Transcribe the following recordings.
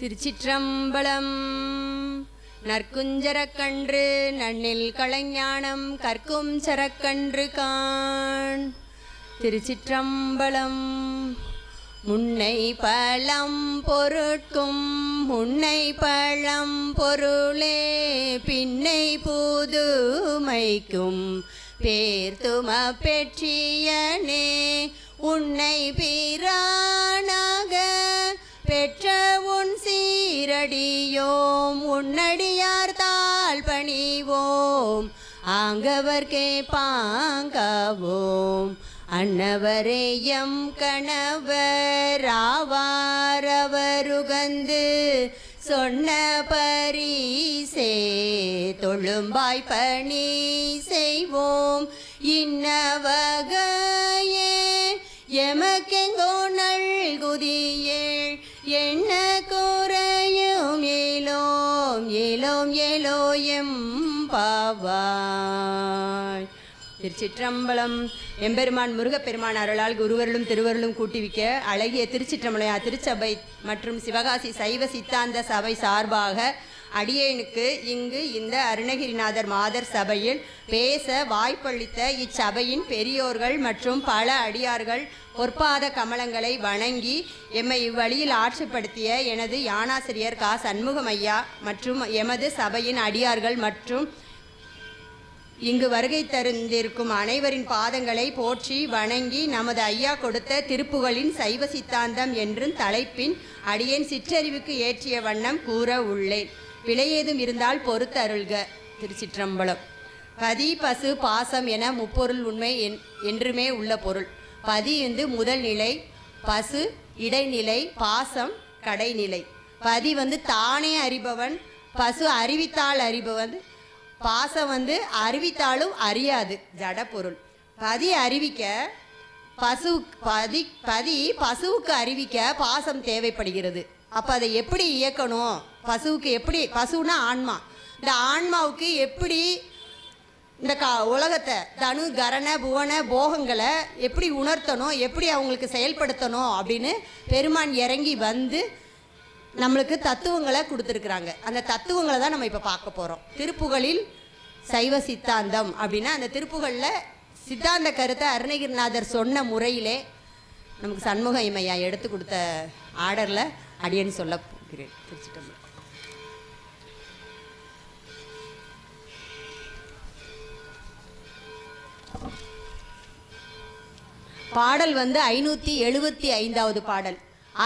திருச்சிற்றம்பலம். நற்குஞ்சரக்கன்று நன்னில் கலைஞானம் கற்கும் சரக்கன்று காண். திருச்சிற்றம்பலம். முன்னை பழம் பொருட்கும் முன்னை பழம் பொருளே பின்னை புதுமைக்கும். பேர்த்தும பெற்றியனே உன்னை பிரானாக பெற்ற உன் சீரடியோம் உன்னடியார் தாழ் பணிவோம் ஆங்கவர்க்கே பாங்காவோம். கணவர் கணவராவாரவருகந்து சொன்ன பரிசே தொழும்பாய் பணி செய்வோம். இன்னவகையே எமக்கெங்கோ நல்குதியே என்ன ஏலோம் ஏலோம் ஏலோயம் பாவாய். திருச்சிற்றம்பலம் எம்பெருமான் முருகப்பெருமான் அருளால் குருவருளும் திருவருளும் கூட்டிவிக்க அழகிய திருச்சிற்றம்பலையா திருச்சபை மற்றும் சிவகாசி சைவ சித்தாந்த சபை சார்பாக அடியேனுக்கு இங்கு இந்த அருணகிரிநாதர் மாதர் சபையில் பேச வாய்ப்பளித்த இச்சபையின் பெரியோர்கள் மற்றும் பல அடியார்கள் பொற்பாத கமலங்களை வணங்கி எம்மை இவ்வழியில் ஆட்சிப்படுத்திய எனது யானாசிரியர் கா. சண்முகம் ஐயா மற்றும் எமது சபையின் அடியார்கள் மற்றும் இங்கு வருகை தருந்திருக்கும் அனைவரின் பாதங்களை போற்றி வணங்கி நமது ஐயா கொடுத்த திருப்புகளின் சைவ சித்தாந்தம் என்றும் தலைப்பின் அடியேன் சிற்றறிவுக்கு ஏற்றிய வண்ணம் கூற உள்ளேன். பிழையேதும் இருந்தால் பொறுத்தருள்க திருச்சிற்றம்பலம். பதி பசு பாசம் என முப்பொருள் உண்மை என்- என்றுமே உள்ள பொருள். பதி வந்து முதல் நிலை பசு இடைநிலை பாசம் கடைநிலை. பதி வந்து தானே அறிபவன் பசு அறிவித்தால் அறிபவன் பாசம் வந்து அறிவித்தாலும் அறியாது ஜட பொருள். பதி அறிவிக்க பசு பதி பதி பசுவுக்கு அறிவிக்க பாசம் தேவைப்படுகிறது. அப்போ அதை எப்படி இயக்கணும்? பசுவுக்கு எப்படி பசுனா ஆன்மா. இந்த ஆன்மாவுக்கு எப்படி இந்த கா உலகத்தை தனு கரண புவன போகங்களை எப்படி உணர்த்தணும் எப்படி அவங்களுக்கு செயல்படுத்தணும் அப்படின்னு பெருமான் இறங்கி வந்து நம்மளுக்கு தத்துவங்களை கொடுத்துருக்குறாங்க. அந்த தத்துவங்களை தான் நம்ம இப்போ பார்க்க போகிறோம் திருப்புகளில் சைவ சித்தாந்தம் அப்படின்னா அந்த திருப்புகளில் சித்தாந்த கருத்தை அருணகிரிநாதர் சொன்ன முறையிலே நமக்கு சண்முக இமையா எடுத்து கொடுத்த ஆர்டரில் அடியன்னு சொல்ல போகிறேன். திருச்சிட்டம்பரம் பாடல் வந்து ஐநூற்றி எழுபத்தி ஐந்தாவது பாடல்.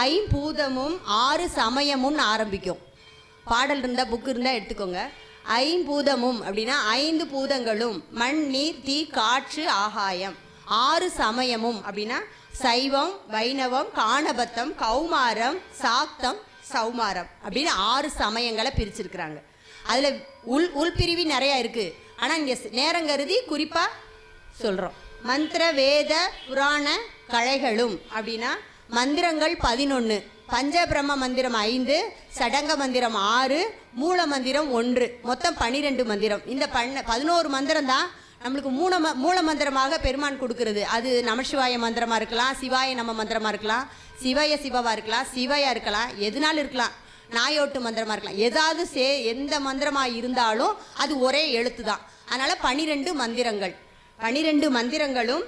ஐம்பூதமும் ஆறு சமயமும் ஆரம்பிக்கும். பாடல் இருந்தால் புக் இருந்தால் எடுத்துக்கோங்க. ஐம்பூதமும் அப்படின்னா ஐந்து பூதங்களும் மண் நீர் தீ காற்று ஆகாயம். ஆறு சமயமும் அப்படின்னா சைவம் வைணவம் காணபத்தம் கௌமாரம் சாக்தம் சௌமாரம் அப்படின்னு ஆறு சமயங்களை பிரிச்சிருக்கிறாங்க. அதில் உள் உள்பிரிவி நிறையா இருக்குது ஆனால் இங்கே நேரம் கருதி குறிப்பாக சொல்கிறோம் மந்திர வேத புராண கலைகளும். அப்படின்னா மந்திரங்கள் பதினொன்று பஞ்சபிரம்ம மந்திரம் ஐந்து சடங்க மந்திரம் ஆறு மூல மந்திரம் ஒன்று. மொத்தம் பன்னிரெண்டு மந்திரம். இந்த பண்ண பதினோரு மந்திரம் தான் நம்மளுக்கு மூல ம மூல மந்திரமாக பெருமான் கொடுக்கறது. அது நமசிவாய மந்திரமாக இருக்கலாம் சிவாய நம்ம மந்திரமாக இருக்கலாம் சிவய சிவவாக இருக்கலாம் சிவையாக இருக்கலாம் எதுனாலும் இருக்கலாம். நாயோட்டு மந்திரமாக இருக்கலாம். ஏதாவது சே எந்த மந்திரமாக இருந்தாலும் அது ஒரே எழுத்து தான். அதனால் பனிரெண்டு மந்திரங்கள். பனிரெண்டு மந்திரங்களும்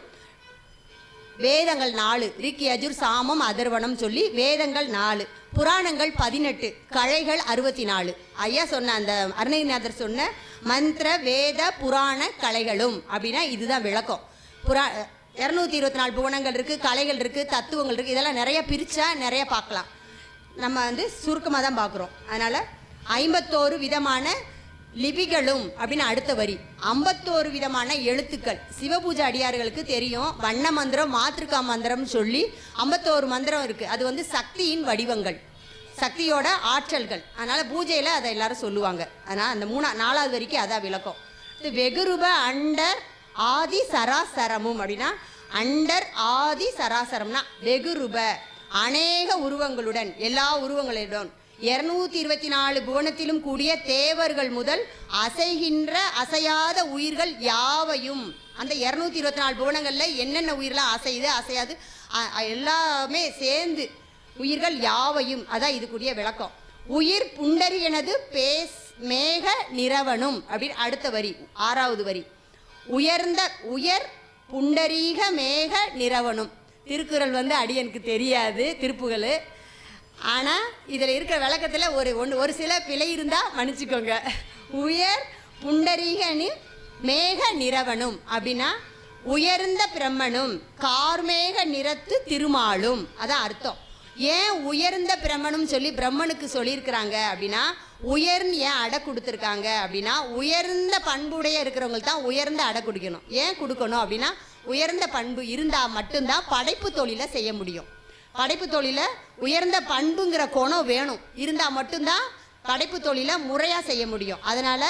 வேதங்கள் நாலு. ரிக் யஜுர் சாமம் அதர்வனம் சொல்லி வேதங்கள் நாலு. புராணங்கள் பதினெட்டு கலைகள் அறுபத்தி நாலு ஐயா சொன்ன அந்த அருணகிரிநாதர் சொன்ன மந்திர வேத புராண கலைகளும். அப்படின்னா இதுதான் விளக்கம். புரா இரநூத்தி இருபத்தி நாலு புவனங்கள் இருக்குது கலைகள் இருக்குது தத்துவங்கள் இருக்குது இதெல்லாம் நிறைய பிரித்தா நிறைய பார்க்கலாம். நம்ம வந்து சுருக்கமாக தான் பார்க்குறோம். அதனால் ஐம்பத்தோரு விதமான லிபிகளும் அப்படின்னு அடுத்த வரி. ஐம்பத்தோரு விதமான எழுத்துக்கள். சிவபூஜை அடியார்களுக்கு தெரியும். வண்ண மந்திரம் மாத்திருக்கா மந்திரம்னு சொல்லி ஐம்பத்தோரு மந்திரம் இருக்குது அது வந்து சக்தியின் வடிவங்கள். சக்தியோட ஆற்றல்கள். அதனால் பூஜையில் அதை எல்லாரும் சொல்லுவாங்க. அதனால் அந்த மூணா நாலாவது வரைக்கும் அதான் விளக்கம். இது வெகுருப அண்டர் ஆதி சராசரமும் அப்படின்னா அண்டர் ஆதி சராசரம்னா வெகுருப. அநேக உருவங்களுடன் எல்லா உருவங்களுடன் இருநூத்தி இருபத்தி நாலு புவனத்திலும் கூடிய தேவர்கள் முதல் அசைகின்ற அசையாத உயிர்கள் யாவையும். அந்த இருநூத்தி இருபத்தி நாலு புவனங்களில் என்னென்ன உயிரெலாம் அசையுது அசையாது எல்லாமே சேர்ந்து உயிர்கள் யாவையும். அதான் இதுக்குரிய விளக்கம். உயிர் புண்டரியனது பேஸ் மேக நிறவனும் அப்படின்னு அடுத்த வரி ஆறாவது வரி. உயர்ந்த உயர் புண்டரீக மேக நிறவனும் திருக்குறள் வந்து அடியனுக்கு தெரியாது திருப்புகள். ஆனால் இதில் இருக்கிற விளக்கத்தில் ஒரு ஒன்று ஒரு சில பிழை இருந்தால் மன்னிச்சுக்கோங்க. உயர் புண்டரீகனு மேக நிறவனும் அப்படின்னா உயர்ந்த பிரம்மனும் கார்மேக நிறத்து திருமாலும். அதான் அர்த்தம். ஏன் உயர்ந்த பிரம்மனும் சொல்லி பிரம்மனுக்கு சொல்லியிருக்கிறாங்க அப்படின்னா உயர்ந்து ஏன் அடை கொடுத்துருக்காங்க அப்படின்னா உயர்ந்த பண்புடைய இருக்கிறவங்களுக்கு தான் உயர்ந்த அடை கொடுக்கணும். ஏன் கொடுக்கணும் அப்படின்னா உயர்ந்த பண்பு இருந்தால் மட்டும்தான் படைப்பு தொழிலை செய்ய முடியும். படைப்பு தொழிலை உயர்ந்த பண்புங்கிற கோணம் வேணும். இருந்தால் மட்டும்தான் படைப்பு தொழிலை முறையாக செய்ய முடியும். அதனால்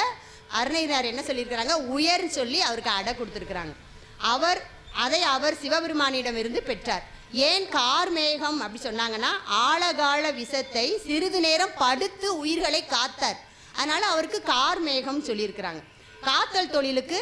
அருணையினார் என்ன சொல்லியிருக்கிறாங்க? உயர்ன்னு சொல்லி அவருக்கு அடை கொடுத்துருக்குறாங்க. அவர் அதை அவர் சிவபெருமானிடம் இருந்து பெற்றார். ஏன் கார்மேகம் அப்படி சொன்னாங்கன்னா ஆழகால விஷத்தை சிறிது நேரம் படுத்து உயிர்களை காத்தார். அதனால அவருக்கு கார்மேகம் சொல்லியிருக்கிறாங்க. காத்தல் தொழிலுக்கு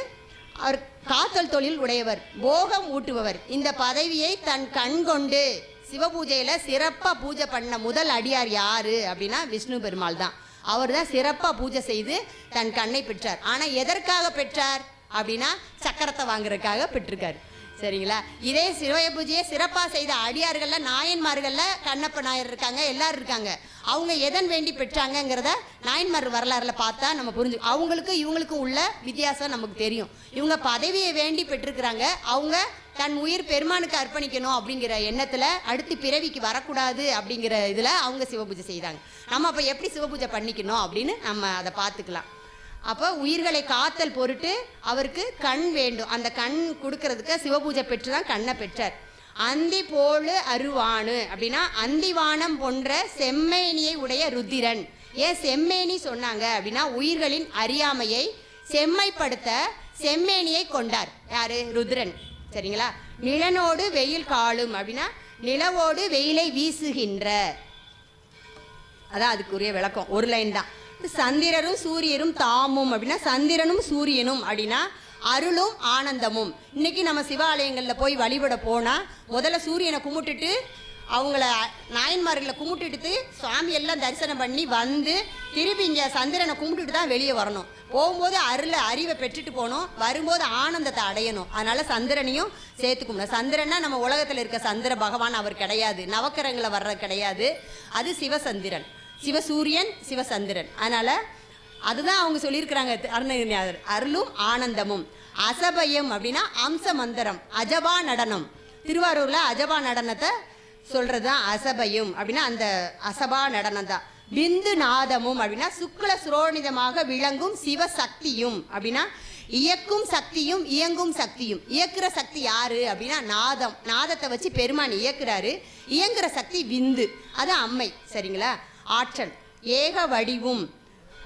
அவர் காத்தல் தொழில் உடையவர் போகம் ஊட்டுபவர். இந்த பதவியை தன் கண் கொண்டு சிவபூஜையில் சிறப்பாக பூஜை பண்ண முதல் அடியார் யாரு அப்படின்னா விஷ்ணு பெருமாள் தான். அவர் தான் சிறப்பாக பூஜை செய்து தன் கண்ணை பெற்றார். ஆனால் எதற்காக பெற்றார் அப்படின்னா சக்கரத்தை வாங்குறதுக்காக பெற்றிருக்காரு. சரிங்களா? இதே சிவய பூஜையை சிறப்பாக செய்த அடியார்கள்ல நாயன்மார்கள்ல கண்ணப்ப நாயர் இருக்காங்க எல்லாரும் இருக்காங்க. அவங்க எதன் வேண்டி பெற்றாங்கங்கிறத நாயன்மார் வரலாறுல பார்த்தா நம்ம புரிஞ்சு அவங்களுக்கு இவங்களுக்கும் உள்ள வித்தியாசம் நமக்கு தெரியும். இவங்க பதவியை வேண்டி பெற்றிருக்கிறாங்க அவங்க தன் உயிர் பெருமானுக்கு அர்ப்பணிக்கணும் அப்படிங்கிற எண்ணத்தில் அடுத்து பிறவிக்கு வரக்கூடாது அப்படிங்கிற இதில் அவங்க சிவபூஜை செய்தாங்க. நம்ம அப்போ எப்படி சிவபூஜை பண்ணிக்கணும் அப்படின்னு நம்ம அதை பார்த்துக்கலாம். அப்போ உயிர்களை காத்தல் பொருட்டு அவருக்கு கண் வேண்டும். அந்த கண் கொடுக்கறதுக்கு சிவபூஜை பெற்று தான் கண்ணை பெற்றார். அந்தி போலு அருவானு அப்படின்னா அந்திவானம் போன்ற செம்மேனியை உடைய ருத்திரன் ஏன் செம்மேனி சொன்னாங்க? அப்படின்னா உயிர்களின் அறியாமையை செம்மைப்படுத்த செம்மேனியை கொண்டார். யாரு? ருத்ரன். சரிங்களா? நிலனோடு வெயில் காலும். அப்படின்னா நிலவோடு வெயிலை வீசுகின்ற. அதான் அதுக்குரிய விளக்கம். ஒரு லைன் தான். சந்திரரும் சூரியரும் தாமும் அப்படின்னா சந்திரனும் சூரியனும் அப்படின்னா அருளும் ஆனந்தமும். இன்னைக்கு நம்ம சிவாலயங்களில் போய் வழிபட போனால் முதல்ல சூரியனை கும்பிட்டுட்டு அவங்கள நாயன்மார்களை கும்பிட்டுட்டு சுவாமி எல்லாம் தரிசனம் பண்ணி வந்து திருப்பி இங்கே சந்திரனை கும்பிட்டுட்டு தான் வெளியே வரணும். போகும்போது அருளை அறிவை பெற்றுட்டு போகணும். வரும்போது ஆனந்தத்தை அடையணும். அதனால சந்திரனையும் சேர்த்துக்கணும் சந்திரன்னா நம்ம உலகத்தில் இருக்க சந்திர பகவான் அவர் கிடையாது. நவக்கரங்களை வர்ற கிடையாது. அது சிவசந்திரன். சிவசூரியன் சிவசந்திரன். அதனால் அதுதான் அவங்க சொல்லியிருக்கிறாங்க அருணகிரிநாதர். அருளும் ஆனந்தமும். அசபயம் அப்படின்னா அம்ச மந்திரம் அஜபா நடனம். திருவாரூரில் அஜபா நடனத்தை சொல்கிறது தான் அசபயம் அப்படின்னா அந்த அசபா நடனம் தான் பிந்து நாதமும் அப்படின்னா சுக்ல சுரோனிதமாக விளங்கும் சிவசக்தியும் அப்படின்னா இயக்கும் சக்தியும் இயங்கும் சக்தியும். இயக்குற சக்தி யாரு அப்படின்னா நாதம். நாதத்தை வச்சு பெருமான் இயக்குறாரு. இயங்குற சக்தி விந்து. அது அம்மை. சரிங்களா? ஆற்றல் ஏக வடிவும்.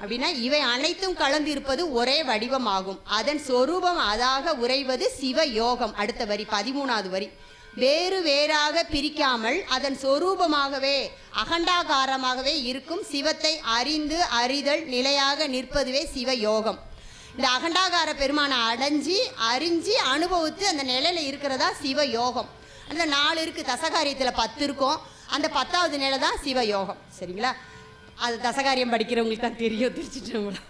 அப்படின்னா இவை அனைத்தும் கலந்து இருப்பது ஒரே வடிவமாகும். அதன் சொரூபம் அதாக உறைவது சிவ யோகம் அடுத்த வரி பதிமூணாவது வரி. வேறு வேறாக பிரிக்காமல் அதன் சொரூபமாகவே அகண்டாகாரமாகவே இருக்கும் சிவத்தை அறிந்து அறிதல் நிலையாக நிற்பதுவே சிவ யோகம் இந்த அகண்டாகார பெருமானை அடைஞ்சி அறிஞ்சு அனுபவித்து அந்த நிலையில் இருக்கிறதா சிவ யோகம் அந்த நாலு இருக்கு. தசகாரியத்தில் பத்து இருக்கும். அந்த பத்தாவது நிலை தான் சிவ யோகம் சரிங்களா? அது தசகாரியம் படிக்கிறவங்களுக்கு தான் தெரியும் திருச்சிட்டவங்களா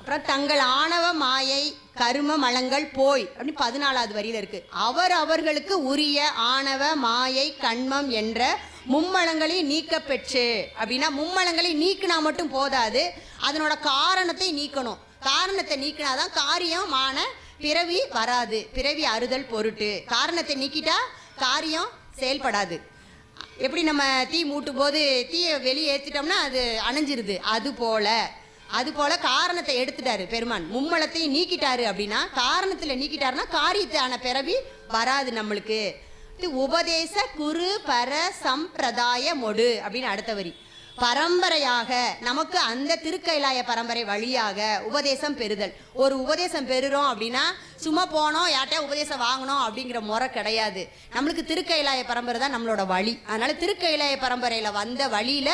அப்புறம் தங்கள் ஆணவ மாயை கரும மலங்கள் போய் அப்படின்னு பதினாலாவது வரியில இருக்கு. அவர் அவர்களுக்கு உரிய ஆணவ மாயை கண்மம் என்ற மும்மலங்களை நீக்க பெற்று அப்படின்னா மும்மலங்களை நீக்கினா மட்டும் போதாது அதனோட காரணத்தை நீக்கணும். காரணத்தை நீக்கினாதான் காரியமான பிறவி வராது பிறவி அறுதல் பொருட்டு. காரணத்தை நீக்கிட்டா காரியம் செயல்படாது. எப்படி நம்ம தீ மூட்டும் போது தீயை வெளியே ஏற்றிட்டோம்னா அது அணைஞ்சிருது. அது போல. அது போல காரணத்தை எடுத்துட்டாரு பெருமான். மும்மலத்தையும் நீக்கிட்டாரு அப்படின்னா காரணத்தில் நீக்கிட்டாருன்னா காரியத்தான பிறவி வராது நம்மளுக்கு. இது உபதேச குரு பர சம்பிரதாய மொடு அப்படின்னு அடுத்த வரி. பரம்பரையாக நமக்கு அந்த திருக்கைலாய பரம்பரை வழியாக உபதேசம் பெறுதல். ஒரு உபதேசம் பெறுறோம் அப்படின்னா சும்மா போனோம் யார்கிட்டயா உபதேசம் வாங்கணும் அப்படிங்கிற முறை கிடையாது. நம்மளுக்கு திருக்கைலாய பரம்பரை தான் நம்மளோட வழி. அதனால திருக்கைலாய பரம்பரையில் வந்த வழியில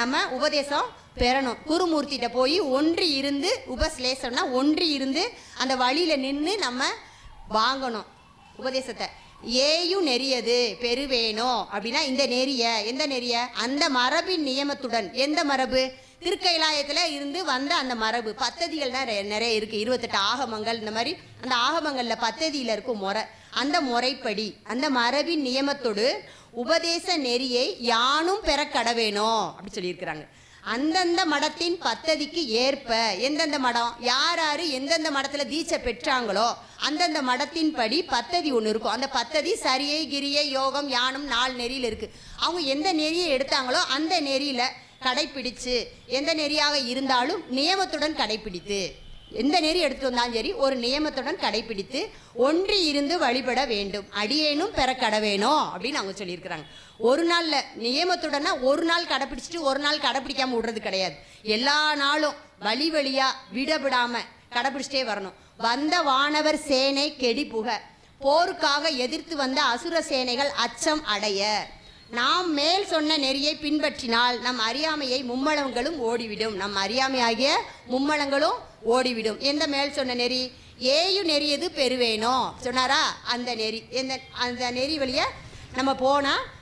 நம்ம உபதேசம் பெறணும். குருமூர்த்திகிட்ட போய் ஒன்றி இருந்து உபஸ்லேசம்னா ஒன்று இருந்து அந்த வழியில நின்று நம்ம வாங்கணும் உபதேசத்தை. ஏயும் நெறியது பெருவேனோ அப்படின்னா இந்த நெறிய எந்த நெறிய? அந்த மரபின் நியமத்துடன். எந்த மரபு? திருக்கைலாயத்தில் இருந்து வந்த அந்த மரபு. பத்ததிகள் தான் நிறைய- நிறைய இருக்குது இருபத்தெட்டு ஆகமங்கள் இந்த மாதிரி. அந்த ஆகமங்களில் பத்ததியில் இருக்கும் முறை. அந்த முறைப்படி அந்த மரபின் நியமத்தோடு உபதேச நெறியை யானும் பெற கடவேணும் அப்படி சொல்லியிருக்கிறாங்க. அந்தந்த மடத்தின் பத்ததிக்கு ஏற்ப எந்தெந்த மடம் யார் யார் எந்தெந்த மடத்தில் தீட்சை பெற்றாங்களோ அந்தந்த மடத்தின் படி பத்ததி ஒன்று இருக்கும். அந்த பத்ததி சரியை கிரியை யோகம் யானம் நாலு நெறியில் இருக்குது அவங்க எந்த நெறியை எடுத்தாங்களோ அந்த நெறியில் கடைப்பிடித்து எந்த நெறியாக இருந்தாலும் நியமத்துடன் கடைப்பிடித்து எந்த நெறி எடுத்து வந்தாலும் சரி ஒரு நியமத்துடன் கடைப்பிடித்து ஒன்றி இருந்து வழிபட வேண்டும். அடியேனும் பெற கடவேணும் அப்படின்னு அவங்க சொல்லியிருக்கிறாங்க. ஒரு நாளில் நியமத்துடனா ஒரு நாள் கடைப்பிடிச்சிட்டு ஒரு நாள் கடைப்பிடிக்காமல் விடுறது கிடையாது. எல்லா நாளும் வழி வழியாக விடவிடாமல் கடைப்பிடிச்சிட்டே வரணும். வந்த வானவர் சேனை கெடி புக. போருக்காக எதிர்த்து வந்த அசுர சேனைகள் அச்சம் அடைய. நாம் மேல் சொன்ன நெறியை பின்பற்றினால் நம் அறியாமையை மும்மலங்களும் ஓடிவிடும். நம் அறியாமை ஆகிய மும்மலங்களும் ஓடிவிடும். எந்த மேல் சொன்ன நெறி? ஏயு நெறியது பெறுவேனோ? சொன்னாரா? அந்த நெறி. எந்த அந்த நெறி வழிய நம்ம போனால்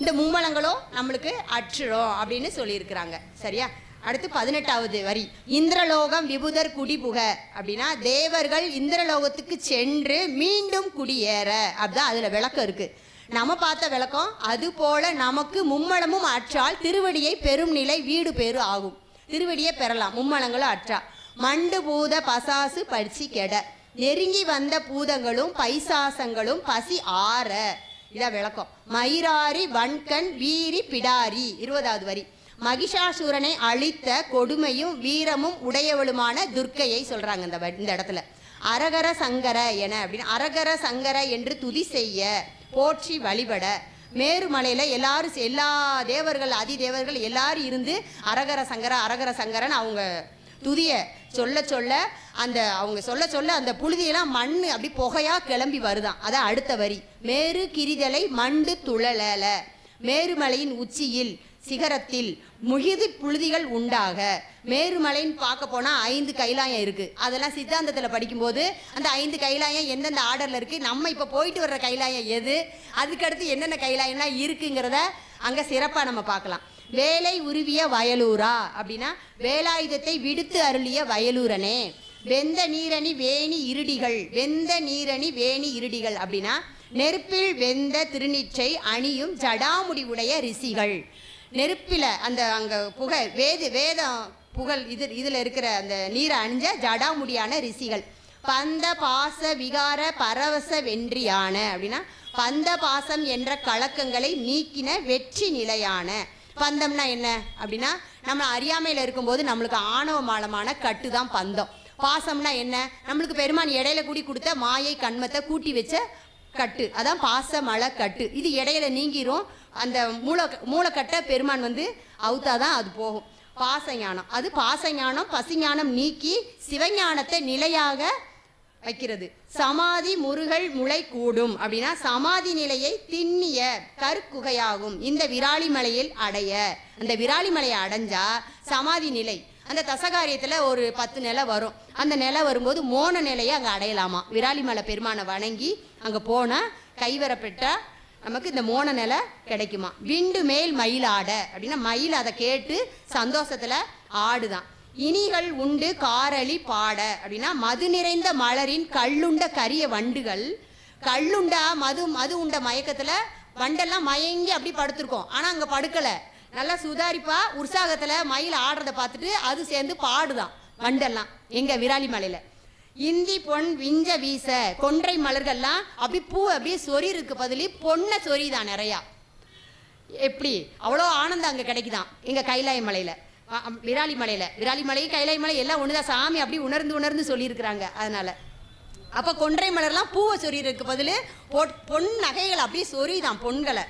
இந்த மும்மலங்களும் நம்மளுக்கு அற்றுடும் அப்படின்னு சொல்லியிருக்கிறாங்க. சரியா? அடுத்து பதினெட்டாவது வரி. இந்திரலோகம் விபுதர் குடிபுக அப்படின்னா தேவர்கள் இந்திரலோகத்துக்கு சென்று மீண்டும் குடியேற. அப்படிதான் அதில் விளக்கம் இருக்கு. நம்ம பார்த்த விளக்கம் அது போல நமக்கு மும்மலமும் அற்றால் திருவடியை பெரும் நிலை வீடு பேரு ஆகும். திருவடியை பெறலாம் மும்மலங்களும் அற்றா. மண்டு பூத பசாசு பறிச்சு கெட. நெருங்கி வந்த பூதங்களும் பைசாசங்களும் பசி ஆற. இதான் விளக்கம். மயிராரி வன்கண் வீரி பிடாரி. இருபதாவது வரி. மகிஷாசூரனை அழித்த கொடுமையும் வீரமும் உடையவளுமான துர்க்கையை சொல்றாங்க இந்த இந்த இடத்துல. அரகர சங்கர என அப்படின்னு. அரகர சங்கர என்று துதி செய்ய போற்றி வழிபட. மேருமலையில் எல்லாரும் எல்லா தேவர்கள் அதி தேவர்கள் எல்லாரும் இருந்து அரகர சங்கர அரகர சங்கரன் அவங்க துதிய சொல்ல சொல்ல அந்த அவங்க சொல்ல சொல்ல அந்த புழுதியெல்லாம் மண் அப்படி புகையா கிளம்பி வருதான். அதான் அடுத்த வரி. மேரு கிரிதலை மண்டு துழலல மேருமலையின் உச்சியில் சிகரத்தில் முகிதி புழுதிகள் உண்டாக. மேருமலைன்னு பார்க்க போனால் ஐந்து கைலாயம் இருக்குது அதெல்லாம் சித்தாந்தத்தில் படிக்கும்போது அந்த ஐந்து கைலாயம் எந்தெந்த ஆர்டரில் இருக்குது நம்ம இப்போ போயிட்டு வர்ற கைலாயம் எது அதுக்கடுத்து என்னென்ன கைலாயம்லாம் இருக்குங்கிறத அங்கே சிறப்பாக நம்ம பார்க்கலாம். வேலை உருவிய வயலூரா? அப்படின்னா வேலாயுதத்தை விடுத்து அருளிய வயலூரனே. வெந்த நீரணி வேணி இருடிகள் வெந்த நீரணி வேணி இருடிகள் அப்படின்னா நெருப்பில் வெந்த திருநீச்சை அணியும் ஜடாமுடி உடைய ரிஷிகள் நெருப்பில் அந்த அங்கே புகை வேது வேதம் புகழ் இது இதில் இருக்கிற அந்த நீரை அணிஞ்ச ஜடாமுடியான ரிஷிகள் பந்த பாச விகார பரவச வென்றியான அப்படின்னா பந்த பாசம் என்ற கலக்கங்களை நீக்கின வெற்றி நிலையான பந்தம்னா என்ன? அப்படின்னா நம்ம அறியாமையில் இருக்கும்போது நம்மளுக்கு ஆணவ மாலமான கட்டு தான் பந்தம். பாசம்னா என்ன? நம்மளுக்கு பெருமான் இடையில கூடி கொடுத்த மாயை கண்மத்தை கூட்டி வச்ச கட்டு. அதான் பாச மழை கட்டு. இது இடையில நீங்கிரும். அந்த மூளை மூளைக்கட்டை பெருமான் வந்து அவுத்தாதான் அது போகும். பாசஞானம். அது பாசஞானம் பசிஞானம் நீக்கி சிவஞானத்தை நிலையாக வைக்கிறது. சமாதி முருகல் முளை கூடும். அப்படின்னா சமாதி நிலையை திண்ணிய கருக்குகையாகும் இந்த விராலி மலையில் அடைய. அந்த விராலி மலையை அடைஞ்சா சமாதி நிலை. அந்த தசகாரியத்தில் ஒரு பத்து நிலை வரும். அந்த நிலை வரும்போது மோன நிலையை அங்கே அடையலாமா? விராலிமலை பெருமானை வணங்கி அங்கே போனால் கைவரப்பெற்றா நமக்கு இந்த மோன நிலை கிடைக்குமா? விண்டு மேல் மயில் ஆட அப்படின்னா மயில் அதை கேட்டு சந்தோஷத்தில் ஆடுதான். இனிகள் உண்டு காரளி பாட. அப்படின்னா மது நிறைந்த மலரின் கல்லுண்ட கரிய வண்டுகள். கல்லுண்டா மது மது உண்ட மயக்கத்தில் வண்டெல்லாம் மயங்கி அப்படி படுத்திருக்கோம். ஆனால் அங்கே படுக்கலை. நல்லா சுதாரிப்பா உற்சாகத்தில் மயில் ஆடுறத பார்த்துட்டு அது சேர்ந்து பாடுதான் வண்டெல்லாம் எங்க விராலி மலையில. இந்தி பொன் விஞ்ச வீச கொன்றை மலர்கள்லாம் அப்படி பூ அப்படியே சொறி இருக்கு பதிலி பொண்ணை சொரிதான் நிறையா. எப்படி? அவ்வளோ ஆனந்தம் அங்கே கிடைக்குதான் எங்கள் கைலாய மலையில். விராலி மலையில். விராலி மலை கைலாய் மலை எல்லாம் ஒன்று தான் சாமி அப்படி உணர்ந்து உணர்ந்து சொல்லியிருக்கிறாங்க அதனால். அப்போ கொன்றை மலர்லாம் பூவை சொறியிருக்கு பதில் பொட் பொன் நகைகள் அப்படியே சொரிதான் பொன்களை.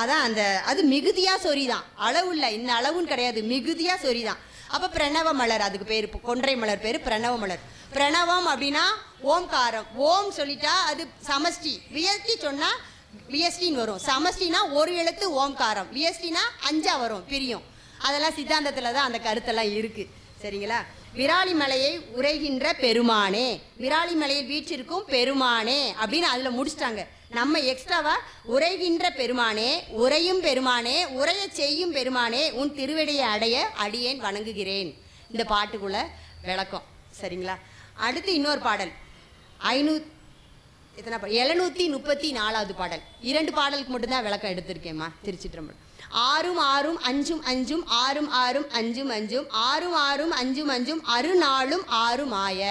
அதான் அந்த அது மிகுதியாக சொரிதான் அளவு இல்லை இந்த அளவுன்னு கிடையாது மிகுதியாக சொரிதான் அப்போ பிரணவ மலர் அதுக்கு பேர் கொன்றை மலர் பேர் பிரணவ மலர். பிரணவம் அப்படின்னா ஓம்காரம். ஓம் சொல்லிட்டா அது சமஷ்டி. வியஸ்டி சொன்னால் விஎஸ்டின்னு வரும். சமஷ்டினா ஒரு எழுத்து ஓம்காரம். விஎஸ்டினா அஞ்சா வரும் பிரியும். அதெல்லாம் சித்தாந்தத்தில் தான் அந்த கருத்தெல்லாம் இருக்குது சரிங்களா? விராலி மலையை உரைகின்ற பெருமானே விராலி மலையில் வீற்றிருக்கும் பெருமானே அப்படின்னு அதில் முடிச்சிட்டாங்க. நம்ம எக்ஸ்ட்ராவா உரைகின்ற பெருமானே உரையும் பெருமானே உரைய செய்யும் பெருமானே உன் திருவடியை அடைய அடியேன் வணங்குகிறேன். இந்த பாட்டுக்குள்ள விளக்கம். சரிங்களா? அடுத்து இன்னொரு பாடல். ஐநூ எத்தனை எழுநூற்றி எழுநூத்தி முப்பத்தி நாலாவது பாடல். இரண்டு பாடலுக்கு மட்டும்தான் விளக்கம் எடுத்திருக்கேம்மா திருச்சிற்றம்பலம். ஆறும் ஆறும் அஞ்சும் அஞ்சும் ஆறும் ஆறும் அஞ்சும் அஞ்சும் ஆறும் ஆறும் அஞ்சும் அஞ்சும் அருநாளும் ஆறும் ஆய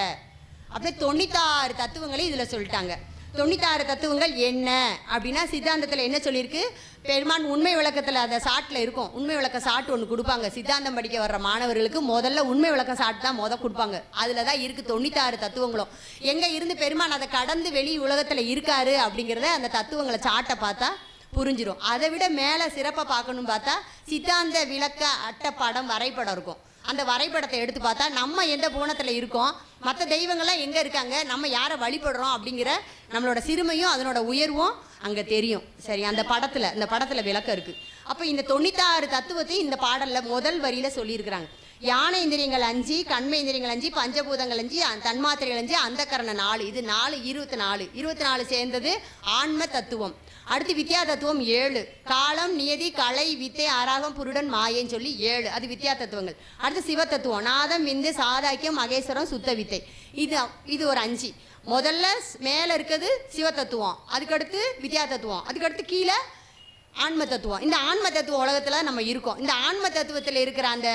அப்படியே தொண்ணூத்தாறு தத்துவங்களை இதில் சொல்லிட்டாங்க. தொண்ணூத்தாறு தத்துவங்கள் என்ன? அப்படின்னா சித்தாந்தத்தில் என்ன சொல்லியிருக்கு? பெருமான் உண்மை விளக்கத்தில் அந்த சாட்டில் இருக்கும். உண்மை விளக்க சாட்டு ஒன்று கொடுப்பாங்க. சித்தாந்தம் படிக்க வர்ற மாணவர்களுக்கு முதல்ல உண்மை விளக்க சாட்டு தான் முத கொடுப்பாங்க. அதில் தான் இருக்குது தொண்ணூத்தாறு தத்துவங்களும். எங்கே இருந்து பெருமான் அதை கடந்து வெளி உலகத்தில் இருக்காரு அப்படிங்கிறத அந்த தத்துவங்களை சாட்டை பார்த்தா புரிஞ்சிடும். அதை விட மேலே சிறப்பாக பார்க்கணும் பார்த்தா சித்தாந்த விளக்க அட்டப்படம் வரைபடம் இருக்கும். அந்த வரைபடத்தை எடுத்து பார்த்தா நம்ம எந்த புவனத்தில் இருக்கோம் மற்ற தெய்வங்கள்லாம் எங்கே இருக்காங்க நம்ம யாரை வழிபடுறோம் அப்படிங்கிற நம்மளோட சிறுமையும் அதனோட உயர்வும் அங்கே தெரியும். சரி அந்த படத்தில் இந்த படத்தில் விளக்கம் இருக்குது அப்போ இந்த தொண்ணூத்தாறு தத்துவத்தை இந்த பாடலில் முதல் வரியில் சொல்லியிருக்கிறாங்க. யானை இந்திரியங்கள் அஞ்சு கண்மை இந்திரியங்கள் அஞ்சு பஞ்சபூதங்கள் அஞ்சு தன்மாத்திரைகள் அஞ்சு அந்த நாலு இது நாலு இருபத்தி நாலு. இருபத்தி நாலு சேர்ந்தது ஆன்ம தத்துவம். அடுத்து வித்யா தத்துவம் ஏழு. காலம் நியதி கலை வித்தை ஆராகம் புருடன் மாயன்னு சொல்லி ஏழு. அது வித்யா தத்துவங்கள். அடுத்து சிவ தத்துவம். நாதம் விந்து சாதாக்கியம் மகேஸ்வரம் சுத்த வித்தை. இது இது ஒரு அஞ்சு. முதல்ல ஸ்- இருக்கிறது சிவ தத்துவம். அதுக்கடுத்து வித்யா தத்துவம். அதுக்கடுத்து கீழே ஆன்ம தத்துவம் இந்த ஆன்ம தத்துவ உலகத்தில் நம்ம இருக்கோம். இந்த ஆன்ம தத்துவத்தில் இருக்கிற அந்த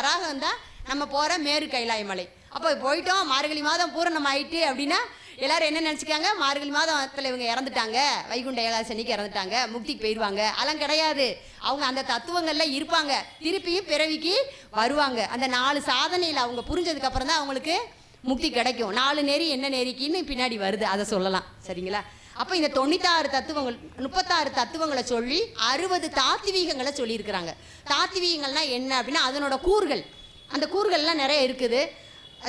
அராகம் தான் நம்ம போகிற மேரு கைலாய மலை. அப்போ போயிட்டோம். மார்கழி மாதம் பூரணம் ஆயிட்டு அப்படின்னா எல்லாரும் என்ன நினச்சிக்காங்க? மார்கழி மாதத்தில் இவங்க இறந்துட்டாங்க. வைகுண்ட ஏகாசனிக்கு இறந்துட்டாங்க. முக்திக்கு போயிடுவாங்க அதெல்லாம் கிடையாது. அவங்க அந்த தத்துவங்களில் இருப்பாங்க. திருப்பியும் பிறவிக்கு வருவாங்க. அந்த நாலு சாதனையில் அவங்க புரிஞ்சதுக்கப்புறம் தான் அவங்களுக்கு முக்தி கிடைக்கும். நாலு நெறி என்ன நெறிக்குன்னு பின்னாடி வருது. அதை சொல்லலாம். சரிங்களா? அப்போ இந்த தொண்ணூத்தாறு தத்துவங்கள் முப்பத்தாறு தத்துவங்களை சொல்லி அறுபது தாத்வீகங்களை சொல்லியிருக்கிறாங்க. தாத்வீகங்கள்னா என்ன அப்படின்னா அதனோட கூறுகள். அந்த கூறுகள்லாம் நிறைய இருக்குது.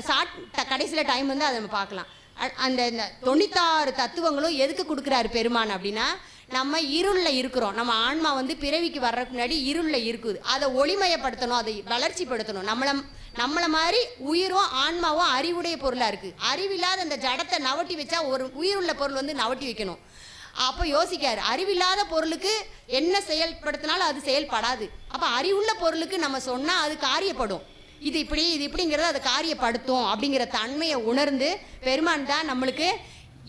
சாட் கடைசியில் டைம் வந்து அதை நம்ம பார்க்கலாம். அ- அந்த இந்த தொண்ணூத்தாறு தத்துவங்களும் எதுக்கு கொடுக்குறாரு பெருமான் அப்படின்னா நம்ம இருளில் இருக்கிறோம். நம்ம ஆன்மா வந்து பிறவிக்கு வர்றதுக்கு முன்னாடி இருளில் இருக்குது. அதை ஒளிமயப்படுத்தணும் அதை வளர்ச்சிப்படுத்தணும். நம்மளை நம்மளை மாதிரி உயிரும் ஆன்மாவும் அறிவுடைய பொருளாக இருக்குது அறிவில்லாத அந்த ஜடத்தை நவட்டி வச்சா ஒரு உயிர் உள்ள பொருள் வந்து நவட்டி வைக்கணும். அப்போ யோசிக்காரு அறிவில்லாத பொருளுக்கு என்ன செயல்படுத்தினாலும் அது செயல்படாது. அப்போ அறிவுள்ள பொருளுக்கு நம்ம சொன்னால் அது காரியப்படும். இது இப்படி இது இப்படிங்கிறத அதை காரியப்படுத்தும் அப்படிங்கிற தன்மையை உணர்ந்து பெருமான் தான் நம்மளுக்கு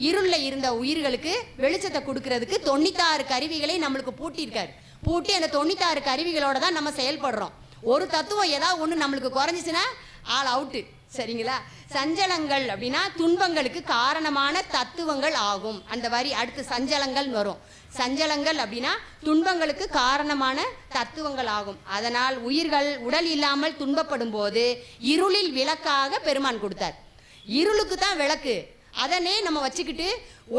இருளில் இருந்த உயிர்களுக்கு வெளிச்சத்தை கொடுக்கறதுக்கு தொண்ணூத்தாறு கருவிகளை நம்மளுக்கு பூட்டியிருக்காரு. பூட்டி அந்த தொண்ணூத்தாறு கருவிகளோட தான் நம்ம செயல்படுறோம். ஒரு தத்துவம் ஏதாவது ஒன்று நம்மளுக்கு குறைஞ்சிச்சுன்னா ஆள் அவுட்டு சரிங்களா? சஞ்சலங்கள் அப்படின்னா துன்பங்களுக்கு காரணமான தத்துவங்கள் ஆகும். அந்த வரி அடுத்து சஞ்சலங்கள் வரும். சஞ்சலங்கள் அப்படின்னா துன்பங்களுக்கு காரணமான தத்துவங்கள் ஆகும். அதனால் உயிர்கள் உடல் இல்லாமல் துன்பப்படும் போது இருளில் விளக்காக பெருமான் கொடுத்தார். இருளுக்கு தான் விளக்கு. அதனே நம்ம வச்சுக்கிட்டு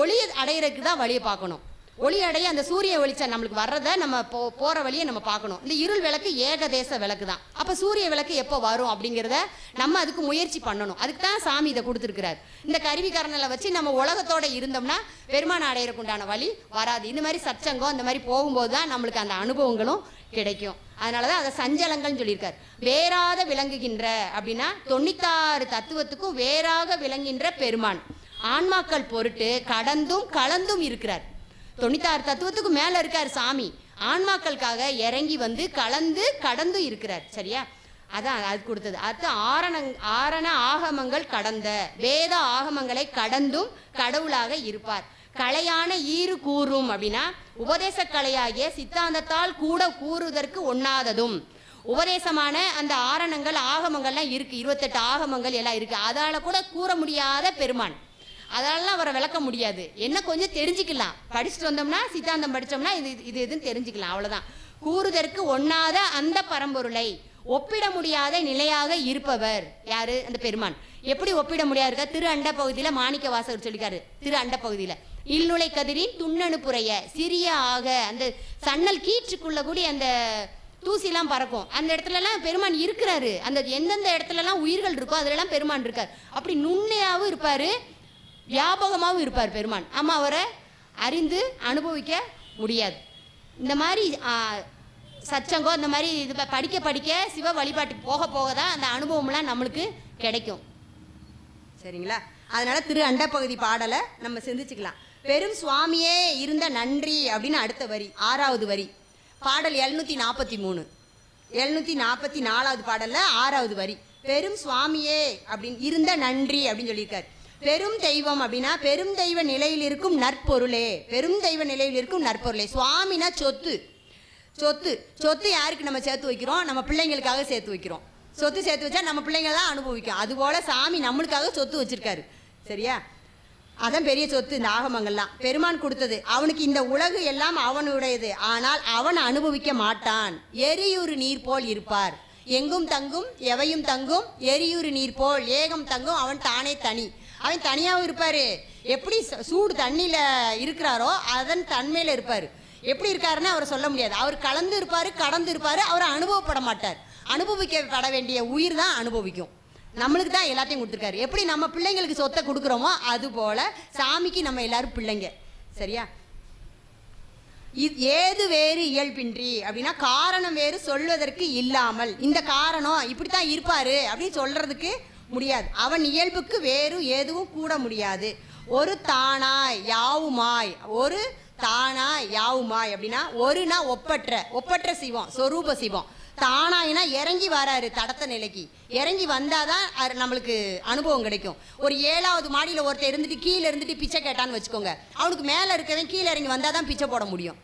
ஒளி அடையிறதுக்கு தான் வழியை பார்க்கணும். ஒளி அடைய அந்த சூரிய வெளிச்சம் நம்மளுக்கு வர்றதை நம்ம போ போகிற வழியை நம்ம பார்க்கணும். இந்த இருள் விளக்கு ஏகதேச விளக்கு தான் அப்போ சூரிய விளக்கு எப்போ வரும் அப்படிங்கிறத நம்ம அதுக்கு முயற்சி பண்ணணும். அதுக்கு தான் சாமி இதை கொடுத்துருக்கிறார். இந்த கருவிக்காரனில் வச்சு நம்ம உலகத்தோடு இருந்தோம்னா பெருமான அடையிறக்கு உண்டான வழி வராது. இந்த மாதிரி சச்சங்கம் இந்த மாதிரி போகும்போது தான் நம்மளுக்கு அந்த அனுபவங்களும் கிடைக்கும். அதனால தான் அதை சஞ்சலங்கள்னு சொல்லியிருக்கார். வேறாத விளங்குகின்ற அப்படின்னா தொண்ணூத்தாறு தத்துவத்துக்கும் வேறாக விளங்குகின்ற பெருமான். ஆன்மாக்கள் பொருட்டு கடந்தும் கலந்தும் இருக்கிறார். தொண்ணூத்தாறு தத்துவத்துக்கு மேல இருக்கார் சாமி. ஆன்மாக்களுக்காக இறங்கி வந்து கலந்து கடந்து இருக்கிறார். சரியா? அதான் அது கொடுத்தது. அடுத்து ஆரணங் ஆரண ஆகமங்கள் கடந்த வேத ஆகமங்களை கடந்தும் கடவுளாக இருப்பார். கலையான ஈறு கூறும் அப்படின்னா உபதேச கலையாகிய சித்தாந்தத்தால் கூட கூறுவதற்கு ஒண்ணாததும். உபதேசமான அந்த ஆரணங்கள் ஆகமங்கள்லாம் இருக்கு. இருபத்தெட்டு ஆகமங்கள் எல்லாம் இருக்கு. அதால கூட கூற முடியாத பெருமான். அதெல்லாம் அவரை விளக்க முடியாது. என்ன கொஞ்சம் தெரிஞ்சுக்கலாம். படிச்சுட்டு வந்தோம்னா சித்தாந்தம் படித்தோம்னா இது இது எதுன்னு தெரிஞ்சுக்கலாம். அவ்வளோதான் கூறுதற்கு ஒண்ணாத அந்த பரம்பொருளை ஒப்பிட முடியாத நிலையாக இருப்பவர் யாரு? அந்த பெருமான். எப்படி ஒப்பிட முடியாது இருக்கா? திரு அண்ட பகுதியில் மாணிக்க வாசகர் சொல்லிக்காரு திரு அண்ட பகுதியில். இல்நுழை கதிரின் துண்ணணு சிறிய ஆக அந்த சன்னல் கீற்றுக்குள்ள கூடி அந்த தூசிலாம் பறக்கும். அந்த இடத்துலலாம் பெருமான் இருக்கிறாரு. அந்த எந்தெந்த இடத்துலலாம் உயிர்கள் இருக்கோ அதுலலாம் பெருமான் இருக்கார். அப்படி நுண்ணையாகவும் இருப்பாரு. வியாபகமாகவும் இருப்பார் பெருமான். ஆமாம் அவரை அறிந்து அனுபவிக்க முடியாது. இந்த மாதிரி சச்சங்கம் இந்த மாதிரி இது படிக்க படிக்க சிவ வழிபாட்டுக்கு போக போக தான் அந்த அனுபவம்லாம் நம்மளுக்கு கிடைக்கும். சரிங்களா? அதனால் திரு அண்டப்பகுதி பாடலை நம்ம சிந்திச்சுக்கலாம். பெரும் சுவாமியே இருந்த நன்றி அப்படின்னு அடுத்த வரி ஆறாவது வரி. பாடல் எழுநூத்தி நாற்பத்தி மூணு. எழுநூற்றி நாற்பத்தி நாலாவது பாடலில் ஆறாவது வரி. பெரும் சுவாமியே அப்படின்னு இருந்த நன்றி அப்படின்னு சொல்லியிருக்காரு. பெரும் தெய்வம் அப்படின்னா பெரும் தெய்வ நிலையில் இருக்கும் நற்பொருளே. பெரும் தெய்வ நிலையில் இருக்கும் நற்பொருளே. சுவாமினா சொத்து. சொத்து. சொத்து யாருக்கு நம்ம சேர்த்து வைக்கிறோம்? நம்ம பிள்ளைங்களுக்காக சேர்த்து வைக்கிறோம். சொத்து சேர்த்து வச்சா நம்ம பிள்ளைங்க தான் அனுபவிக்கும். அதுபோல் சாமி நம்மளுக்காக சொத்து வச்சிருக்காரு. சரியா? அதான் பெரிய சொத்து இந்த ஆகமங்கள்லாம். பெருமான் கொடுத்தது. அவனுக்கு இந்த உலகு எல்லாம் அவனுடையது. ஆனால் அவன் அனுபவிக்க மாட்டான். எரியூறு நீர் போல் இருப்பார். எங்கும் தங்கும் எவையும் தங்கும் எரியூறு நீர் போல் ஏகம் தங்கும் அவன் தானே தனி. அவன் தனியாகவும் இருப்பார். எப்படி ச- சூடு தண்ணியில் இருக்கிறாரோ அதன் தன்மையில் இருப்பார். எப்படி இருக்காருன்னு அவர் சொல்ல முடியாது. அவர் கலந்து இருப்பார் கடந்து இருப்பார் அவர் அனுபவப்பட மாட்டார். அனுபவிக்கப்பட வேண்டிய உயிர் தான் அனுபவிக்கும். நம்மளுக்கு தான் எல்லாத்தையும் கொடுத்துருக்காரு. எப்படி நம்ம பிள்ளைங்களுக்கு சொத்தை கொடுக்குறோமோ அது போல சாமிக்கு நம்ம எல்லாரும் பிள்ளைங்க. சரியா? இது ஏது வேறு இயல்பின்றி அப்படின்னா காரணம் வேறு சொல்வதற்கு இல்லாமல். இந்த காரணம் இப்படி தான் இருப்பார் அப்படின்னு சொல்கிறதுக்கு முடியாது. அவன் இயல்புக்கு வேறு எதுவும் கூட முடியாது. ஒரு தானாய் யாவுமாய் ஒரு தானாய் யாவுமாய் அப்படின்னா ஒருனா ஒப்பற்ற ஒப்பற்ற சிவம் சொரூப சிவம். தானாயினா இறங்கி வராரு தடத்த நிலைக்கு. இறங்கி வந்தாதான் அது நம்மளுக்கு அனுபவம் கிடைக்கும். ஒரு ஏழாவது மாடியில் ஒருத்தர் இருந்துட்டு கீழே இருந்துட்டு பிச்சை கேட்டான்னு வச்சுக்கோங்க. அவனுக்கு மேலே இருக்கவன் கீழே இறங்கி வந்தால் தான் பிச்சை போட முடியும்.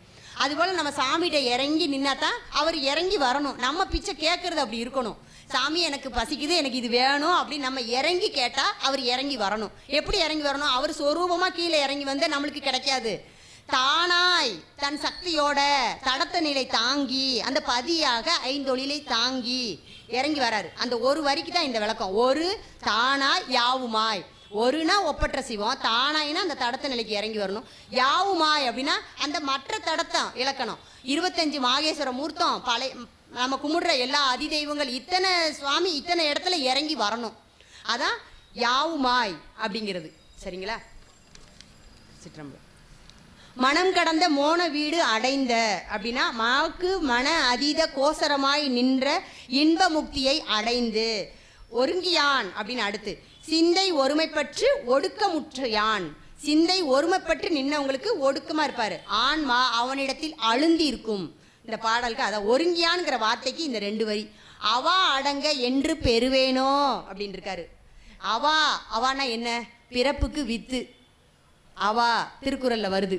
அதுபோல் நம்ம சாமிகிட்ட இறங்கி நின்னா தான் அவர் இறங்கி வரணும். நம்ம பிச்சை கேட்கறது அப்படி இருக்கணும். சாமி எனக்கு பசிக்குது எனக்கு இது வேணும் அப்படின்னு நம்ம இறங்கி கேட்டால் அவர் இறங்கி வரணும். எப்படி இறங்கி வரணும்? அவர் சொரூபமாக கீழே இறங்கி வந்து நம்மளுக்கு கிடைக்காது. தானாய் தன் சக்தியோட தடத்த நிலை தாங்கி அந்த பதியாக ஐந்தொழிலை தாங்கி இறங்கி வராரு. அந்த ஒரு வரிக்கு தான் இந்த விளக்கம். ஒரு தானாய் யாவுமாய். ஒருனா ஒப்பற்ற சிவம் தானாயினா அந்த தடத்த நிலைக்கு இறங்கி வரணும். யாவுமாய் அப்படின்னா அந்த மற்ற தடத்தம் இலக்கணம். இருபத்தஞ்சு மாகேஸ்வர மூர்த்தம் பழைய நம்ம கும்பிடுற எல்லா அதிதெய்வங்கள் இத்தனை சுவாமி இத்தனை இடத்துல இறங்கி வரணும். அதான் யாவுமாய் அப்படிங்கிறது. சரிங்களா? சிற்றம்பு மனம் கடந்த மோன வீடு அடைந்த அப்படின்னா மாவுக்கு மன அதீத கோசரமாய் நின்ற இன்ப முக்தியை அடைந்து. ஒருங்கியான் அப்படின்னு அடுத்து சிந்தை ஒருமைப்பற்று ஒடுக்கமுற்றையான் சிந்தை ஒருமைப்பட்டு நின்னவங்களுக்கு ஒடுக்கமா இருப்பாரு. ஆன்மா அவனிடத்தில் அழுந்தி இருக்கும் இந்த பாடலுக்கு அதான் ஒருங்கியான்ங்கிற வார்த்தைக்கு இந்த ரெண்டு வரி. அவா அடங்க என்று பெறுவேனோ? அப்படின்னு இருக்காரு. அவா அவானா என்ன? பிறப்புக்கு வித்து. அவா திருக்குறள்ல வருது.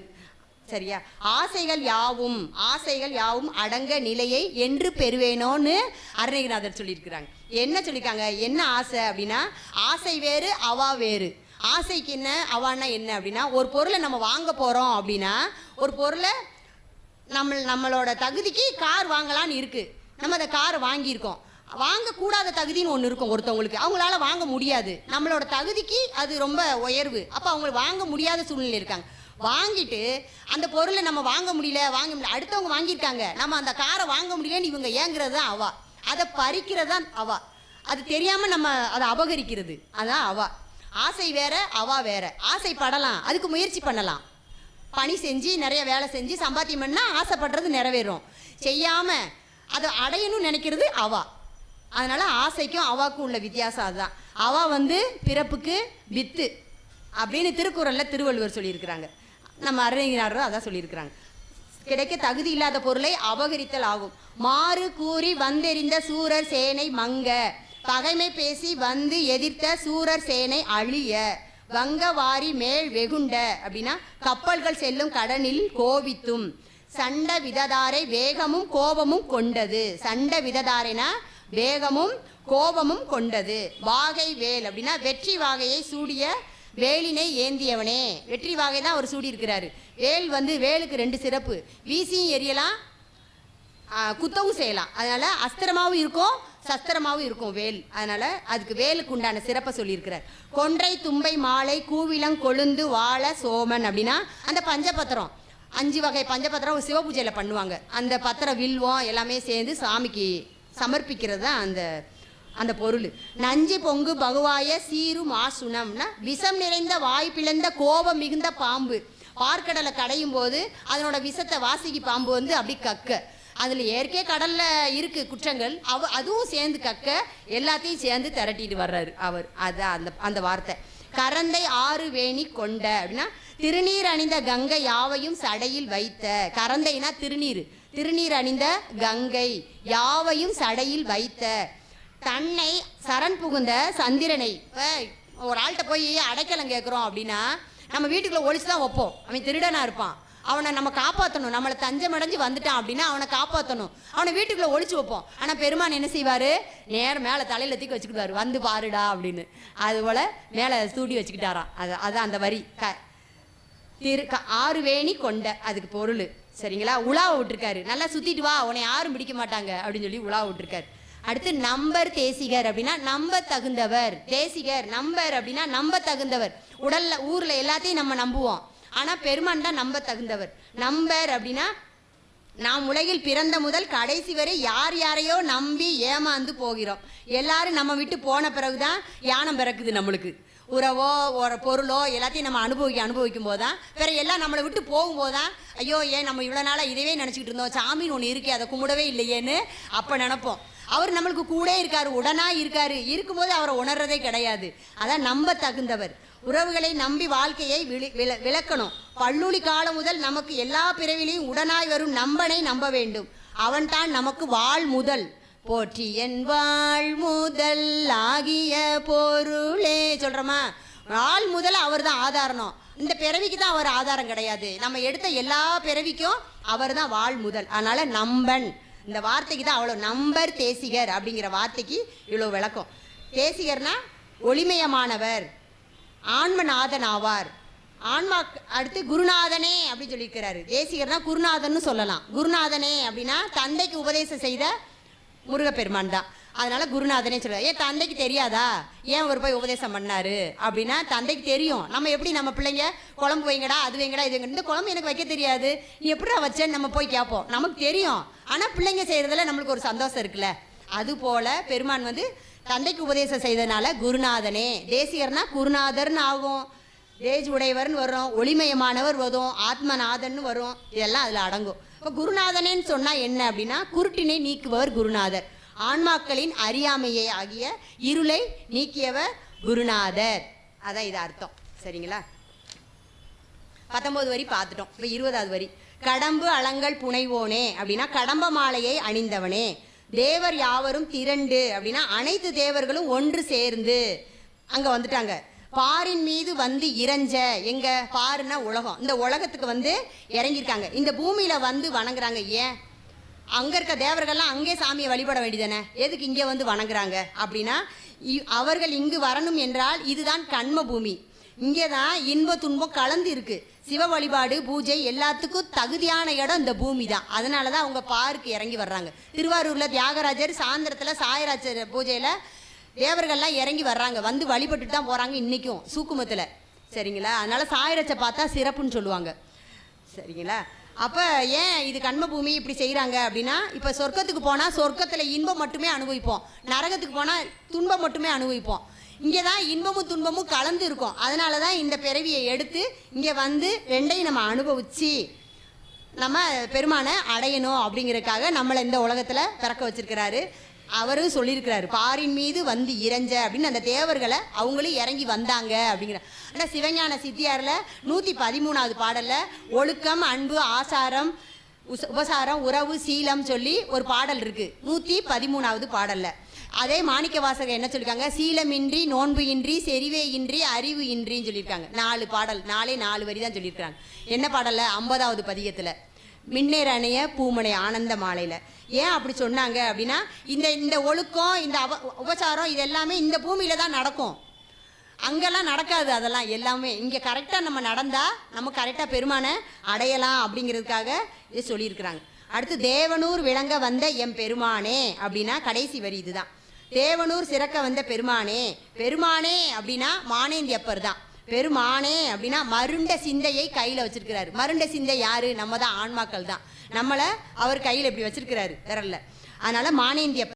சரியா? ஆசைகள் யாவும் ஆசைகள் யாவும் அடங்க நிலையை என்று பெறுவேனோன்னு அருணகிரிநாதர் சொல்லியிருக்கிறாங்க. என்ன சொல்லியிருக்காங்க? என்ன ஆசை அப்படின்னா ஆசை வேறு அவா வேறு. ஆசைக்கு என்ன அவான்னா என்ன அப்படின்னா ஒரு பொருளை நம்ம வாங்க போகிறோம் அப்படின்னா ஒரு பொருளை நம்ம நம்மளோட தகுதிக்கு கார் வாங்கலான்னு இருக்குது நம்ம அந்த காரை வாங்கியிருக்கோம். வாங்கக்கூடாத தகுதின்னு ஒன்று இருக்கும் ஒருத்தவங்களுக்கு. அவங்களால வாங்க முடியாது. நம்மளோட தகுதிக்கு அது ரொம்ப உயர்வு. அப்போ அவங்க வாங்க முடியாத சூழ்நிலை இருக்காங்க. வாங்கிட்டு அந்த பொருளை நம்ம வாங்க முடியல வாங்க முடியல அடுத்தவங்க வாங்கியிருக்காங்க. நம்ம அந்த காரை வாங்க முடியலன்னு இவங்க ஏங்குறது தான் அவா. அதை பறிக்கிறது தான் அவா. அது தெரியாமல் நம்ம அதை அபகரிக்கிறது. அதான் அவா. ஆசை வேற அவா வேற. ஆசைப்படலாம். அதுக்கு முயற்சி பண்ணலாம். பணி செஞ்சு நிறைய வேலை செஞ்சு சம்பாத்தியம் பண்ணால் ஆசைப்படுறது நிறைவேறும். செய்யாமல் அதை அடையணும்னு நினைக்கிறது அவா. அதனால் ஆசைக்கும் அவாக்கும் உள்ள வித்தியாசம் அதுதான். அவா வந்து பிறப்புக்கு வித்து அப்படின்னு திருக்குறளில் திருவள்ளுவர் சொல்லியிருக்கிறாங்க. நம்ம அருணகிரிநாதரும் அதான் சொல்லியிருக்கிறாங்க. கிடைக்க தகுதி இல்லாத பொருளை அபகரித்தல் ஆகும். மாறு கூறி வந்தெறிந்த சூரர் சேனை மங்க. பகைமை பேசி வந்து எதிர்த்த சூரர் சேனை அழிய. வங்க வாரி மேல் வெகுண்ட அப்படின்னா கப்பல்கள் செல்லும் கடனில் கோவித்தும். சண்ட விததாரை வேகமும் கோபமும் கொண்டது. சண்ட விததாரைனா வேகமும் கோபமும் கொண்டது. வாகை வேல் அப்படின்னா வெற்றி வாகையை சூடிய வேலினை ஏந்தியவனே. வெற்றி வாகை தான் அவர் சூடி இருக்கிறாரு வேல் வந்து வேலுக்கு ரெண்டு சிறப்பு. வீசியும் எரியலாம் குத்தவும் செய்யலாம். அதனால அஸ்திரமாவும் இருக்கும் சஸ்திரமாகவும் இருக்கும் வேல். அதனால் அதுக்கு வேலுக்கு உண்டான சிறப்பை சொல்லியிருக்கிறார். கொன்றை தும்பை மாலை கூவிலங் கொழுந்து வாழ சோமன் அப்படின்னா அந்த பஞ்சபத்திரம். அஞ்சு வகை பஞ்சபத்திரம் சிவபூஜையில் பண்ணுவாங்க. அந்த பத்திரம் வில்வம் எல்லாமே சேர்ந்து சாமிக்கு சமர்ப்பிக்கிறது தான் அந்த அந்த பொருள். நஞ்சு பொங்கு பகுவாய சீரு மாசுனம்னா விஷம் நிறைந்த வாய் பிளந்த கோபம் மிகுந்த பாம்பு. பார்க்கடலை கடையும் போது அதனோட விஷத்தை வாசிக்கு பாம்பு வந்து அப்படி கக்க. அதில் ஏற்கே கடலில் இருக்கு குற்றங்கள். அவ அதுவும் சேர்ந்து கக்க எல்லாத்தையும் சேர்ந்து திரட்டிட்டு வர்றாரு அவர். அதான் அந்த அந்த வார்த்தை. கரந்தை ஆறு வேணி கொண்ட அப்படின்னா திருநீர் அணிந்த கங்கை யாவையும் சடையில் வைத்த கரந்தைனா திருநீர். திருநீர் அணிந்த கங்கை யாவையும் சடையில் வைத்த தன்னை சரண் புகுந்த சந்திரனை இப்போ ஒரு ஆள்கிட்ட போய் அடைக்கலம் கேட்குறோம் அப்படின்னா நம்ம வீட்டுக்குள்ளே ஒழிச்சு தான் வைப்போம். அவன் திருடனாக இருப்பான். அவனை நம்ம காப்பாற்றணும் நம்மளை தஞ்சம் அடைஞ்சு வந்துட்டான் அப்படின்னா அவனை காப்பாற்றணும் அவனை வீட்டுக்குள்ளே ஒழிச்சு வைப்போம். ஆனால் பெருமான் என்ன செய்வார்? நேரம் மேலே தலையில் தூக்கி வச்சுக்கிட்டாரு வந்து பாருடா அப்படின்னு. அதுபோல் மேலே சூடி வச்சுக்கிட்டாராம். அது அதான் அந்த வரி. க திரு க- ஆறு வேணி கொண்ட. அதுக்கு பொருள். சரிங்களா? உலாவை விட்டுருக்காரு. நல்லா சுற்றிட்டு வா. உன்னை யாரும் பிடிக்க மாட்டாங்க. அப்படின்னு சொல்லி உலாவை விட்டுருக்காரு. அடுத்து நம்பர் தேசிகர் அப்படின்னா நம்ப தகுந்தவர். தேசிகர் நம்பர் அப்படின்னா நம்ப தகுந்தவர். உடல்ல ஊர்ல எல்லாத்தையும் நம்ம நம்புவோம். ஆனால் பெருமான் தான் நம்ப தகுந்தவர். நம்பர் அப்படின்னா நாம் உலகில் பிறந்த முதல் கடைசி வரை யார் யாரையோ நம்பி ஏமாந்து போகிறோம். எல்லாரும் நம்ம விட்டு போன பிறகுதான் யானம் பிறக்குது நம்மளுக்கு. உறவோ ஒரு பொருளோ எல்லாத்தையும் நம்ம அனுபவிக்க அனுபவிக்கும் போது தான் வேற எல்லாம் நம்மளை விட்டு போகும்போது தான் ஐயோ ஏன் நம்ம இவ்வளோ நாளாக இதவே நினச்சிக்கிட்டு இருந்தோம் சாமின்னு ஒன்று இருக்கே அதை கும்பிடவே இல்லையேன்னு அப்போ நினப்போம். அவர் நம்மளுக்கு கூட இருக்கார் உடனாக இருக்கார் இருக்கும்போது அவரை உணர்றதே கிடையாது. அதான் நம்ப தகுந்தவர். உறவுகளை நம்பி வாழ்க்கையை விள- விளக்கணும். பள்ளுளி காலம் முதல் நமக்கு எல்லா பிறவிலையும் உடனாய் வரும் நம்பனை நம்ப வேண்டும். அவன்தான் நமக்கு வாழ் முதல். போற்றி என் வாழ் முதல் ஆகிய பொருளே. சொல்கிறோமா ஆள் முதல் அவர் தான் ஆதாரணம். இந்த பிறவிக்கு தான் அவர் ஆதாரம் கிடையாது. நம்ம எடுத்த எல்லா பிறவிக்கும் அவர் தான் வாழ் முதல். அதனால நம்பன். இந்த வார்த்தைக்கு தான் அவ்வளோ நம்பர் தேசிகர் அப்படிங்கிற வார்த்தைக்கு இவ்வளோ விளக்கம். தேசிகர்னா ஒளிமயமானவர். ஆன்மநாதன் ஆவார் ஆன்மா அடுத்து குருநாதனே அப்படின்னு சொல்லியிருக்கிறாரு. தேசிகர்னா குருநாதன்னு சொல்லலாம். குருநாதனே அப்படின்னா தந்தைக்கு உபதேசம் செய்த முருகப்பெருமான் தான். அதனால குருநாதனே சொல்லுவார் ஏன் தந்தைக்கு தெரியாதா? ஏன் அவர் போய் உபதேசம் பண்ணாரு? அப்படின்னா தந்தைக்கு தெரியும். நம்ம எப்படி நம்ம பிள்ளைங்க குழம்பு வைங்கடா அது வைங்கடா இது இந்த குழம்பு எனக்கு வைக்க தெரியாது. நீ எப்படிடா வச்சேன்னு நம்ம போய் கேட்போம் நமக்கு தெரியும். ஆனால் பிள்ளைங்க செய்கிறதுல நம்மளுக்கு ஒரு சந்தோஷம் இருக்குல்ல. அது போல பெருமான் வந்து தந்தைக்கு உபதேசம் செய்தனால குருநாதனே தேசியர்னா குருநாதர்னு ஆகும் தேஜ் உடையவர்னு வரும் ஒளிமயமானவர் வரும் ஆத்மநாதன் வரும். இதெல்லாம் அதில் அடங்கும். இப்போ குருநாதனேன்னு சொன்னால் என்ன அப்படின்னா குருட்டினை நீக்குபவர் குருநாதர். ஆன்மாக்களின் அறியாமையை ஆகிய இருளை நீக்கியவர் குருநாதர். அதான் இது அர்த்தம். சரிங்களா? பத்தொன்பது வரி பார்த்துட்டோம். இப்போ இருபதாவது வரி. கடம்பு அலங்கல் புனைவோனே அப்படின்னா கடம்ப மாலையை அணிந்தவனே. தேவர் யாவரும் திரண்டு அப்படின்னா அனைத்து தேவர்களும் ஒன்று சேர்ந்து அங்கே வந்துட்டாங்க. பாரின் மீது வந்து இறஞ்ச எங்க பாருன்னா உலகம். இந்த உலகத்துக்கு வந்து இறங்கியிருக்காங்க. இந்த பூமியில வந்து வணங்குறாங்க. ஏன்? அங்க இருக்க தேவர்கள்லாம் அங்கே சாமியை வழிபட வேண்டியதானே எதுக்கு இங்கே வந்து வணங்குறாங்க? அப்படின்னா இ- அவர்கள் இங்கு வரணும் என்றால் இதுதான் கண்ம பூமி. இங்கே தான் இன்ப துன்பம் கலந்து இருக்கு. சிவ வழிபாடு பூஜை எல்லாத்துக்கும் தகுதியான இடம் இந்த பூமி தான் அதனால தான் அவங்க பாருக்கு இறங்கி வர்றாங்க. திருவாரூரில் தியாகராஜர் சாயந்தரத்தில் சாயராஜர் பூஜையில் தேவர்கள்லாம் இறங்கி வர்றாங்க. வந்து வழிபட்டுட்டு தான் போகிறாங்க இன்றைக்கும் சூக்குமத்தில். சரிங்களா? அதனால் சாயரச்சை பார்த்தா சிறப்புன்னு சொல்லுவாங்க. சரிங்களா? அப்போ ஏன் இது கண்மபூமி இப்படி செய்கிறாங்க அப்படின்னா இப்போ சொர்க்கத்துக்கு போனால் சொர்க்கத்தில் இன்பம் மட்டுமே அனுபவிப்போம். நரகத்துக்கு போனால் துன்பம் மட்டுமே அனுபவிப்போம். இங்கே தான் இன்பமும் துன்பமும் கலந்து இருக்கும். அதனால தான் இந்த பிறவியை எடுத்து இங்கே வந்து ரெண்டையும் நம்ம அனுபவிச்சு நம்ம பெருமானை அடையணும் அப்படிங்கிறதுக்காக நம்மளை இந்த உலகத்தில் பிறக்க வச்சிருக்கிறாரு. அவரும் சொல்லியிருக்கிறாரு பாரின் மீது வந்து இறைஞ்ச அப்படின்னு அந்த தேவர்களை அவங்களும் இறங்கி வந்தாங்க அப்படிங்கிற. ஆனால் சிவஞான சித்தியாரில் நூற்றி பதிமூணாவது பாடலில் ஒழுக்கம் அன்பு ஆசாரம் உச உபசாரம் உறவு சீலம் சொல்லி ஒரு பாடல் இருக்குது நூற்றி பதிமூணாவது பாடலில். அதே மாணிக்க வாசகர் என்ன சொல்லியிருக்காங்க சீலமின்றி நோன்பு இன்றி செறிவே இன்றி அறிவு இன்றின்னு சொல்லியிருக்காங்க நாலு பாடல் நாலே நாலு வரி தான் சொல்லியிருக்காங்க என்ன பாடல்ல? ஐம்பதாவது பதிகத்தில். மின்னேற அணைய பூமனை ஆனந்த மாலையில். ஏன் அப்படி சொன்னாங்க அப்படின்னா இந்த இந்த ஒழுக்கம் இந்த அவ உபச்சாரம் இது எல்லாமே இந்த பூமியில தான் நடக்கும். அங்கெல்லாம் நடக்காது அதெல்லாம் எல்லாமே. இங்கே கரெக்டாக நம்ம நடந்தால் நம்ம கரெக்டாக பெருமானை அடையலாம் அப்படிங்கிறதுக்காக இது சொல்லியிருக்கிறாங்க. அடுத்து தேவனூர் விளங்க வந்த எம் பெருமானே அப்படின்னா கடைசி வரி இதுதான். தேவனூர் சிறக்க வந்த பெருமானே பெருமானே அப்படின்னா மானேந்தி அப்பர் தான். பெருமானே அப்படின்னா மருண்ட சிந்தையை கையில் வச்சிருக்கிறாரு. மருண்ட சிந்தை யாரு? நம்ம தான் ஆன்மாக்கள் தான். நம்மளை அவர் கையில் இப்படி வச்சிருக்கிறாரு விரல்ல. அதனால மானேந்தி அப்பர்